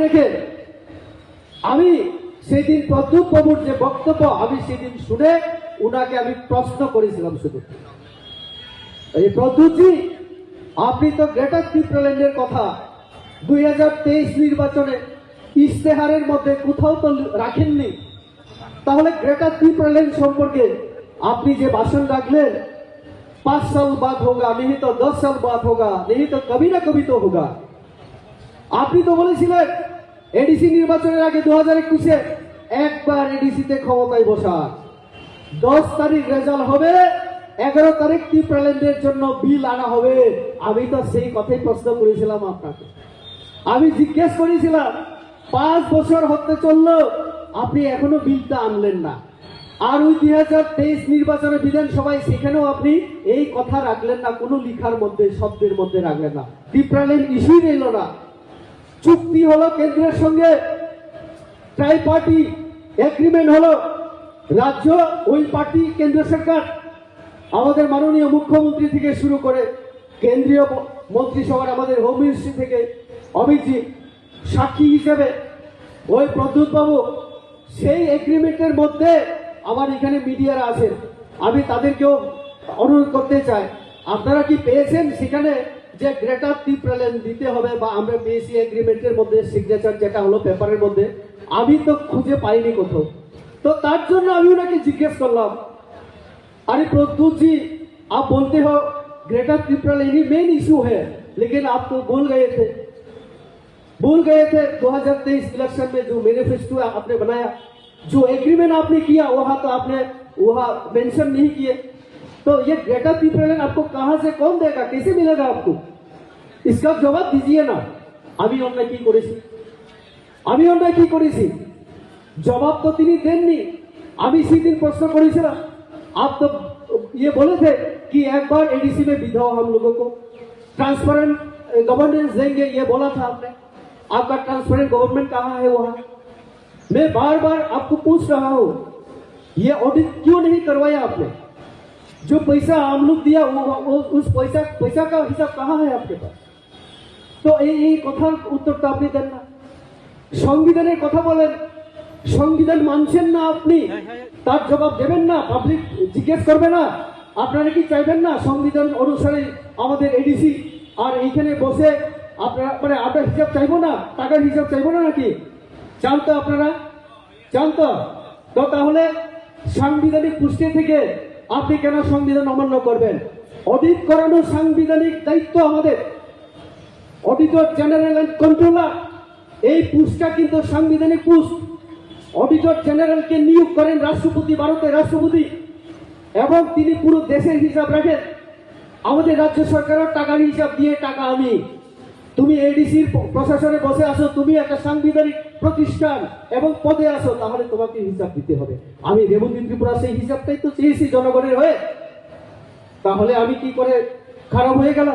রেখে আমি সেদিন প্রদ্যুৎ বাবুর যে বক্তব্য আমি সেদিন শুনে উনাকে আমি প্রশ্ন করেছিলাম শুধু এই প্রদ্যুৎজি আপনি তো গ্রেটার ত্রিপুরাল্যান্ডের কথা দুই হাজার তেইশ নির্বাচনে ইশতেহারের মধ্যে কোথাও তো রাখেননি তাহলে গ্রেটার ত্রিপুরাল্যান্ড সম্পর্কে আপনি যে ভাষণ রাখলেন पांच साल बाद होगा नहीं तो दस साल बाद होगा नहीं तो कभी ना कभी तो होगा আপনি তো বলেছিলেন এডিসি নির্বাচনের আগে দু হাজার একুশে একবার এডিসিতে ক্ষমতায় বসা দশ তারিখ রেজাল্ট হবে, এগারো তারিখ ত্রিপ্রাল্যান্ডের জন্য বিল আনা হবে। আমি তো সেই কথাই প্রশ্ন করেছিলাম আপনাকে। আমি জিজ্ঞেস করেছিলাম, পাঁচ বছর হতে চলল, আপনি এখনও বিলটা আনলেন না। আর ওই দুই হাজার তেইশ নির্বাচনে বিধানসভায় সেখানেও আপনি এই কথা রাখলেন না, কোনো লিখার মধ্যে, শব্দের মধ্যে রাখলেন না। ত্রিপ্রাল্যান্ড ইস্যুই রইল না। চুক্তি হলো কেন্দ্রের সঙ্গে। ট্রাই পার্টি এগ্রিমেন্ট হলো রাজ্য ওই পার্টি, কেন্দ্র সরকার। আমাদের মাননীয় মুখ্যমন্ত্রী থেকে শুরু করে কেন্দ্রীয় মন্ত্রিসভার আমাদের হোম মিনিস্ট্রি থেকে অমিতজি সাক্ষী হিসেবে ওই প্রদ্যুৎ বাবু সেই এগ্রিমেন্টের মধ্যে আমার এখানে মিডিয়ারা আছেন। আমি তাদেরকেও অনুরোধ করতে চাই। আপনারা কি পেয়েছেন সেখানে? যে গ্রেটার ত্রিপ্রালেন দিতে হবে বা আমরা পেয়েছি এগ্রিমেন্টের মধ্যে সিগনেচার যেটা হলো পেপারের মধ্যে আমি তো খুঁজে পাইনি কোথাও তো তার জন্য আমি ওনাকে জিজ্ঞেস করলাম अरे प्रद्युत जी आप बोलते हो ग्रेटर त्रिपुरा ही मेन इशू है लेकिन आप तो भूल गए थे भूल गए थे 2023 इलेक्शन में जो मैनिफेस्टो आपने बनाया जो एग्रीमेंट आपने किया वहां तो आपने वहां मेंशन नहीं किए तो ये ग्रेटर त्रिपुरा आपको कहां से कौन देगा कैसे मिलेगा आपको इसका जवाब दीजिए ना আমি অন্যায় কি করেছি আমি অন্যায় কি করেছি জবাব তো তিনি দেননি আমি সেদিন প্রশ্ন করেছিলাম आप तो ये बोले थे कि एक बार एडीसी में विधा हम लोगों को ट्रांसपेरेंट गवर्नेंस देंगे ये बोला था आपने आपका ट्रांसपेरेंट गवर्नमेंट कहाँ है वहां मैं बार बार आपको पूछ रहा हूं ये ऑडिट क्यों नहीं करवाया आपने जो पैसा हम लोग दिया वो, वो उस पैसा पैसा का हिसाब कहाँ है आपके पास তো এই এই কথার উত্তরটা আপনি দেন না সংবিধানের কথা বলেন সংবিধান মানছেন না আপনি তার জবাব দেবেন না পাবলিক জিজ্ঞেস করবে না আপনারা কি চাইবেন না সংবিধান অনুসারে আমাদের এডিসি আর এইখানে বসে আপনারা মানে আপনার হিসাব চাইবো না টাকার হিসাব চাইবো না নাকি চান তো আপনারা চান তো তো তাহলে সাংবিধানিক পুষ্টি থেকে আপনি কেন সংবিধান অমান্য করবেন? অডিট করানো সাংবিধানিক দায়িত্ব আমাদের। অডিটর জেনারেল অ্যান্ড কন্ট্রোলার, এই পুস্টটা কিন্তু সাংবিধানিক পুস্ট অডিটর জেনারেলকে নিয়োগ করেন রাষ্ট্রপতি, ভারতের রাষ্ট্রপতি, এবং তিনি পুরো দেশের হিসাব রাখেন। আমাদের রাজ্য সরকারের টাকার হিসাব দিয়ে টাকা আমি। তুমি এডিসির প্রশাসনে বসে আসো তুমি একটা সাংবিধানিক প্রতিষ্ঠান এবং পদে আসো তাহলে তোমাকে হিসাব দিতে হবে। আমি রেবতী ত্রিপুরা সেই হিসাবটাই তো চেয়েছি জনগণের হয়ে। তাহলে আমি কি করে খারাপ হয়ে গেলাম?